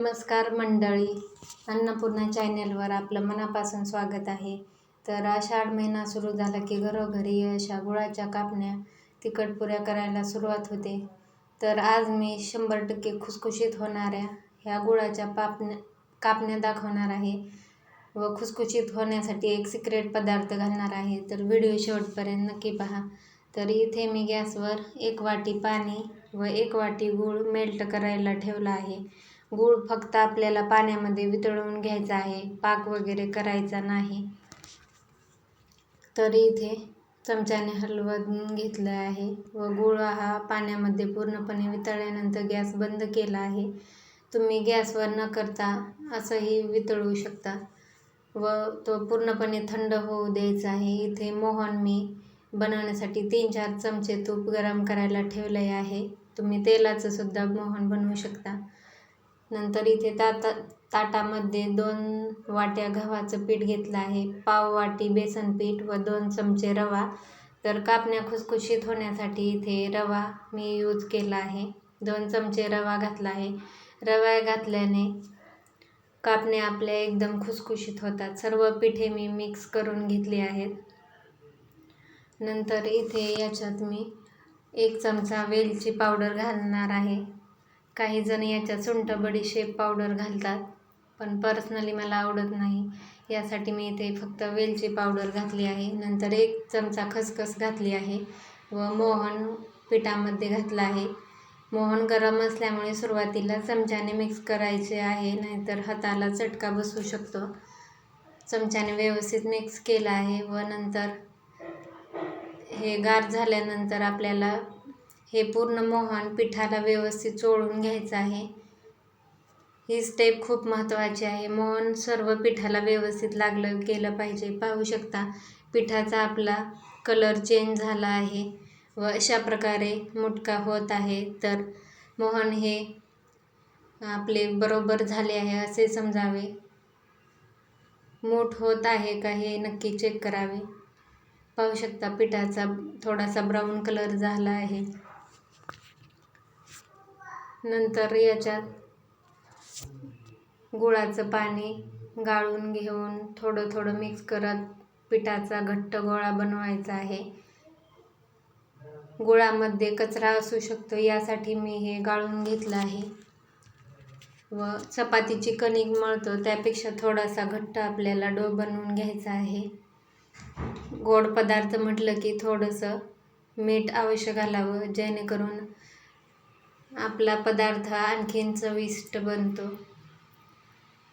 नमस्कार मंडळी अन्नपूर्णा चॅनेलवर आपलं मनापासून स्वागत आहे. तर आषाढ महिना सुरू झाला की घरोघरी अशा गुळाच्या कापण्या तिखट पुऱ्या करायला सुरुवात होते. तर आज मी शंभर टक्के खुसखुशीत होणाऱ्या ह्या गुळाच्या पापण्या कापण्या दाखवणार आहे व खुसखुशीत होण्यासाठी एक सिक्रेट पदार्थ घालणार आहे. तर व्हिडिओ शेवटपर्यंत नक्की पहा. तर इथे मी गॅसवर एक वाटी पाणी व एक वाटी गूळ मेल्ट करायला ठेवला आहे. गूळ फक्त आपल्याला पाण्यामध्ये वितळवून घ्यायचा आहे पाक वगैरे करायचा नाही. तर इथे चमच्याने हलवून घेतलं आहे व गूळ हा पाण्यामध्ये पूर्णपणे वितळल्यानंतर गॅस बंद केला आहे. तुम्ही गॅसवर न करता असंही वितळवू शकता व तो पूर्णपणे थंड होऊ द्यायचा आहे. इथे मोहन मी बनवण्यासाठी तीन चार चमचे तूप गरम करायला ठेवले आहे. तुम्ही तेलाचं सुद्धा मोहन बनवू शकता. नंतर इथे ताता ताटामध्ये दोन वाट्या गव्हाचं पीठ घेतलं आहे. पाव वाटी बेसन पीठ व दोन चमचे रवा. तर कापण्या खुसखुशीत होण्यासाठी इथे रवा मी यूज केला आहे. दोन चमचे रवा घातला आहे. रवा घातल्याने कापण्या आपल्या एकदम खुसखुशीत होतात. सर्व पिठे मी मिक्स करून घेतली आहेत. नंतर इथे याच्यात मी एक चमचा वेलची पावडर घालणार आहे. काही जण याच्यात सुंठ बडीशेप पावडर घालतात पण पर्सनली मला आवडत नाही. यासाठी मी इथे फक्त वेलची पावडर घातली आहे. नंतर एक चमचा खसखस घातली आहे व मोहन पिठामध्ये घातलं आहे. मोहन गरम असल्यामुळे सुरुवातीला चमच्याने मिक्स करायचे आहे नाहीतर हाताला चटका बसू शकतो. चमच्याने व्यवस्थित मिक्स केलं आहे व नंतर हे गार झाल्यानंतर आपल्याला हे पूर्ण मोहन पिठाला व्यवस्थित चोळून घ्यायचं आहे. ही स्टेप खूप महत्त्वाची आहे. मोहन सर्व पिठाला व्यवस्थित लागलं केलं पाहिजे. पाहू शकता पिठाचा आपला कलर चेंज झाला आहे व अशा प्रकारे मुटका होत आहे. तर मोहन हे आपले बरोबर झाले आहे असे समजावे. मूठ होत आहे का हे नक्की चेक करावे. पाहू शकता पिठाचा थोडासा ब्राऊन कलर झाला आहे. नंतर याच्यात गुळाचं पाणी गाळून घेऊन थोडं थोडं मिक्स करत पिठाचा घट्ट गोळा बनवायचा आहे. गुळामध्ये कचरा असू शकतो यासाठी मी हे गाळून घेतलं आहे. व चपातीची कणिक मळतो त्यापेक्षा थोडासा घट्ट आपल्याला डो बनवून घ्यायचा आहे. गोड पदार्थ म्हटलं की थोडंसं मीठ आवश्यक घालावं जेणेकरून आपला पदार्थ आणखीन चविष्ट बनतो.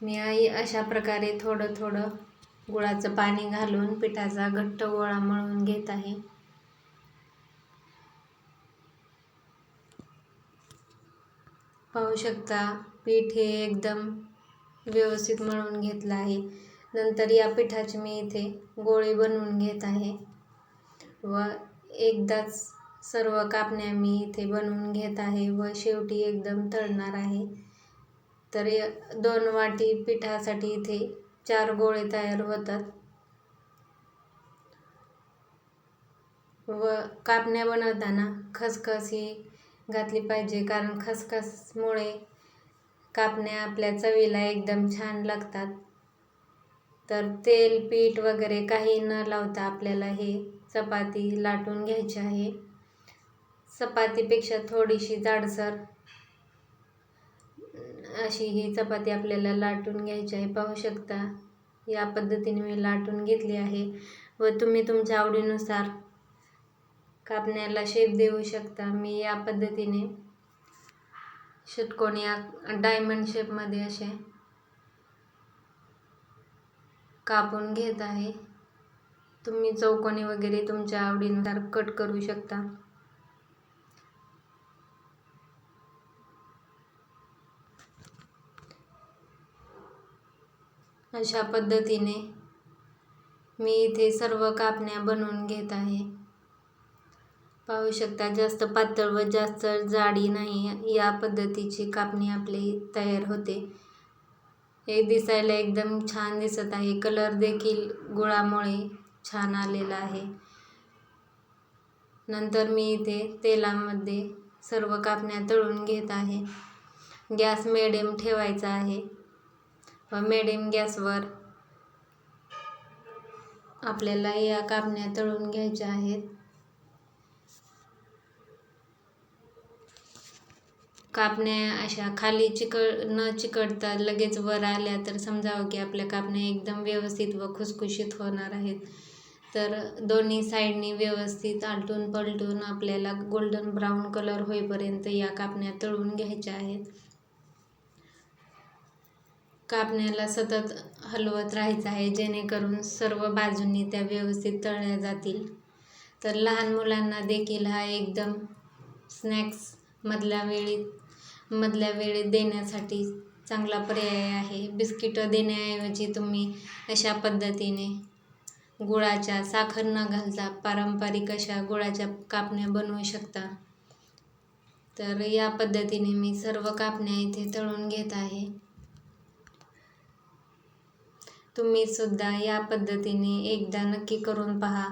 मी अशा प्रकारे थोडं थोडं गुळाचं पाणी घालून पिठाचा घट्ट गोळा मळून घेत आहे. पाहू शकता पीठ हे एकदम व्यवस्थित मळून घेतलं आहे. नंतर या पिठाचे मी इथे गोळे बनवून घेत आहे. व एकदाच सर्व कापण्या मी इथे बनवून घेत आहे व शेवटी एकदम तळणार आहे. तर दोन वाटी पिठासाठी इथे चार गोळे तयार होतात. व कापण्या बनवताना खसखस ही घातली पाहिजे कारण खसखसमुळे कापण्या आपल्या चवीला एकदम छान लागतात. तर तेल पीठ वगैरे काही न लावता आपल्याला हे चपाती लाटून घ्यायची आहे. चपातीपेक्षा थोडीशी जाडसर. अशी ही चपाती आपल्याला लाटून घ्यायची आहे पाहू शकता. या पद्धतीने मी लाटून घेतली आहे व तुम्ही तुमच्या आवडीनुसार कापण्याला शेप देऊ शकता. मी या पद्धतीने षटकोनी डायमंड शेपमध्ये असे कापून घेत आहे. तुम्ही चौकोनी वगैरे तुमच्या आवडीनुसार कट करू शकता. अशा पद्धतीने मी इथे सर्व कापण्या बनवून घेत आहे. पाहू शकता जास्त पातळ व जास्त जाडी नाही या पद्धतीची कापणी आपली तयार होते. हे दिसायला एकदम छान दिसत आहे. कलर देखील गुळामुळे छान आलेला आहे. नंतर मी इथे तेलामध्ये सर्व कापण्या तळून घेत आहे. गॅस मिडियम ठेवायचा आहे. मिडियम गॅसवर आपल्याला या कापण्या तळून घ्यायच्या आहेत. कापण्या अशा खाली चिकट न चिकटता लगेच वर आल्या तर समजावं की आपल्या कापण्या एकदम व्यवस्थित व खुसखुशीत होणार आहेत. तर दोन्ही साईडनी व्यवस्थित आलटून पलटून आपल्याला गोल्डन ब्राऊन कलर होईपर्यंत या कापण्या तळून घ्यायच्या आहेत. कापण्याला सतत हलवत राहायचं आहे जेणेकरून सर्व बाजूंनी त्या व्यवस्थित तळल्या जातील. तर लहान मुलांना देखील हा एकदम स्नॅक्स मधल्या वेळी मधल्या वेळेत देण्यासाठी चांगला पर्याय आहे. बिस्किटं देण्याऐवजी तुम्ही अशा पद्धतीने गुळाच्या साखर न घालता पारंपरिक अशा गुळाच्या कापण्या बनवू शकता. तर या पद्धतीने मी सर्व कापण्या इथे तळून घेत आहे. तुम्ही सुद्धा या पद्धतीने एकदा नक्की करून पहा.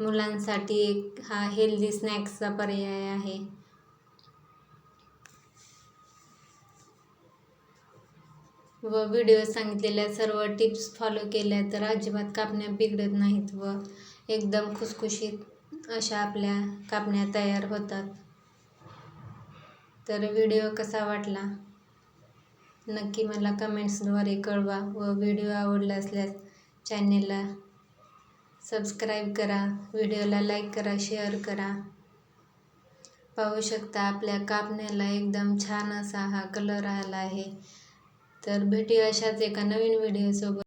मुलांसाठी एक हा हेल्दी स्नॅक्सचा पर्याय आहे. व व्हिडिओ सांगितलेल्या सर्व टिप्स फॉलो केल्या तर अजिबात कापण्या बिघडत नाहीत व एकदम खुसखुशीत अशा आपल्या कापण्या तयार होतात. तर व्हिडिओ कसा वाटला? नक्की मला कमेंट्सद्वारे कळवा व व्हिडिओ आवडला असल्यास चॅनेलला सबस्क्राईब करा व्हिडिओला लाईक करा शेअर करा. पाहू शकता आपल्या कापण्याला एकदम छान असा हा कलर आला आहे. तर भेटूया अशाच एका नवीन व्हिडिओसोबत.